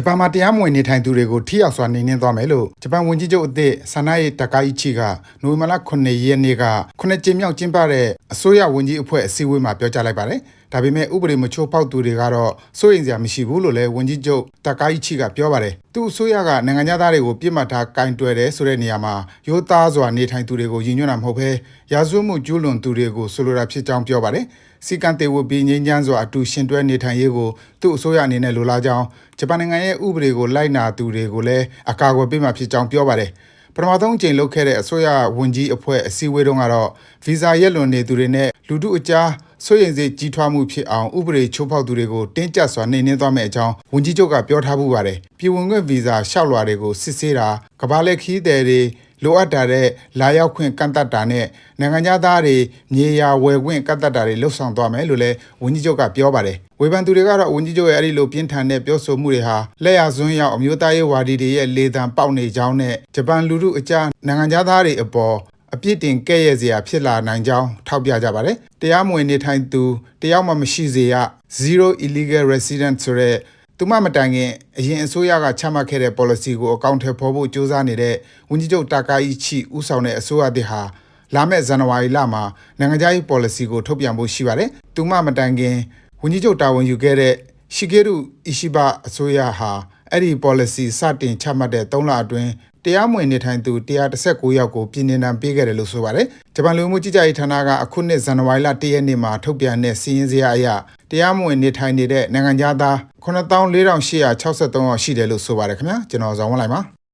ဂျပန်မှာတရားမဝင်နေထိုင်သူတွေကိုထိရောက်စွာနှိမ်နင်းသွားမယ်လို့ဂျပန်ဝန်ကြီးချုပ်အသစ်ဆာနာယေတကာအီချီကနိုဝင်ဘာလ9ရက်နေ့က9ကြိမ်မြောက်ကျင်းပတဲ့အစိုးရဝန်ကြီးအဖွဲ့အစည်းအဝေးမှာပြောကြားလိုက်ပါတယ်။ ဒါပေမဲ့ဥပဒေမချိုးဖောက်သူတွေကတော့စိုးရိမ်စရာမရှိဘူးလို့လည်းဝန်ကြီးချုပ်တကာအီချီကပြောပါတယ်။သူ့အစိုးရကနိုင်ငံသားတွေကိုပြစ်မှတ်ထားကင်တွယ်တယ်ဆိုတဲ့နေရာမှာရိုးသားစွာနေထိုင်သူတွေကိုရည်ညွှန်းတာမဟုတ်ဘဲရာဇဝတ်မှုကျူးလွန်သူတွေကိုဆိုလိုတာဖြစ်ကြောင်းပြောပါတယ်။စီကံတေဝပြီးငြိမ်းချမ်းစွာအတူရှင်တွဲနေထိုင်ရေးကိုသူ့အစိုးရအနေနဲ့လိုလားကြောင်းဂျပန်နိုင်ငံရဲ့ဥပဒေကိုလိုက်နာသူတွေကိုလည်းအကာအကွယ်ပေးမှာဖြစ်ကြောင်းပြောပါတယ်။ပထမဆုံးအကြိမ်လုပ်ခဲ့တဲ့အစိုးရဝန်ကြီးအဖွဲ့အစည်းအဝေးတုန်းကတော့ဗီဇာရက်လွန်နေသူတွေနဲ့လူထုအကြား စိုးရိမ်စိတ်ကြီးထွားမှုဖြစ်အောင်ဥပဒေချိုးဖောက်သူတွေကိုတင်းကျပ်စွာနှိမ်နင်းသွားမယ့်အကြောင်းဝန်ကြီးချုပ်ကပြောထားမှုပါတယ်။ပြည်ဝင်ခွင့်ဗီဇာလျှောက်လွှာတွေကိုစစ်ဆေးတာကမ္ဘာလက်ခီးသည်တွေလိုအပ်တာတဲ့လာရောက်ခွင့်ကန့်တတ်တာနဲ့နိုင်ငံသားတွေမြေယာဝယ်ခွင့်ကန့်တတ်တာတွေလှုပ်ဆောင်သွားမယ်လို့လည်းဝန်ကြီးချုပ်ကပြောပါတယ်။ဝေဖန်သူတွေကတော့ဝန်ကြီးချုပ်ရဲ့အဲ့ဒီလိုပြင်းထန်တဲ့ပြောဆိုမှုတွေဟာလက်ရစွန်းရောက်အမျိုးသားရေးဝါဒီတွေရဲ့လေသံပေါက်နေကြောင်းနဲ့ဂျပန်လူထုအကြားနိုင်ငံသားတွေအပေါ် အပြစ်တင်ကဲ့ရဲ့စရာဖြစ်လာနိုင်ကြောင်းထောက်ပြကြပါတယ်။တရားမဝင်နေထိုင်သူတယောက်မှမရှိစေရ zero illegal resident ဆိုတဲ့သူမမတိုင်ခင်အရင်အစိုးရကချမှတ်ခဲ့တဲ့ policy ကိုအကောင့်ထဲပေါ်ဖို့ကြိုးစားနေတဲ့ဝန်ကြီးချုပ်တာကာအီချီဦးဆောင်တဲ့အစိုးရသစ်ဟာလာမယ့်ဇန်နဝါရီလမှာနိုင်ငံခြားရေး policy ကိုထုတ်ပြန်ဖို့ရှိပါတယ်။သူမမတိုင်ခင်ဝန်ကြီးချုပ်တာဝန်ယူခဲ့တဲ့ရှီဂေရုအီရှိဘအစိုးရဟာအဲ့ဒီ policy စတင်ချမှတ်တဲ့3လအတွင်း တရားမဝင်နေထိုင်သူ119ယောက်ကိုပြည်နှင်ဒဏ်ပေးခဲ့တယ်လို့ဆိုပါတယ်။ဂျပန်လူမှုကြီးကြပ်ရေးဌာနကအခုနှစ်ဇန်နဝါရီလ1ရက်နေ့မှာထုတ်ပြန်တဲ့စီးရင်စရာအရတရားမဝင်နေထိုင်နေတဲ့နိုင်ငံသား94,4863ယောက်ရှိတယ်လို့ဆိုပါတယ်ခင်ဗျာကျွန်တော်ဇောင်းဝလိုက်ပါ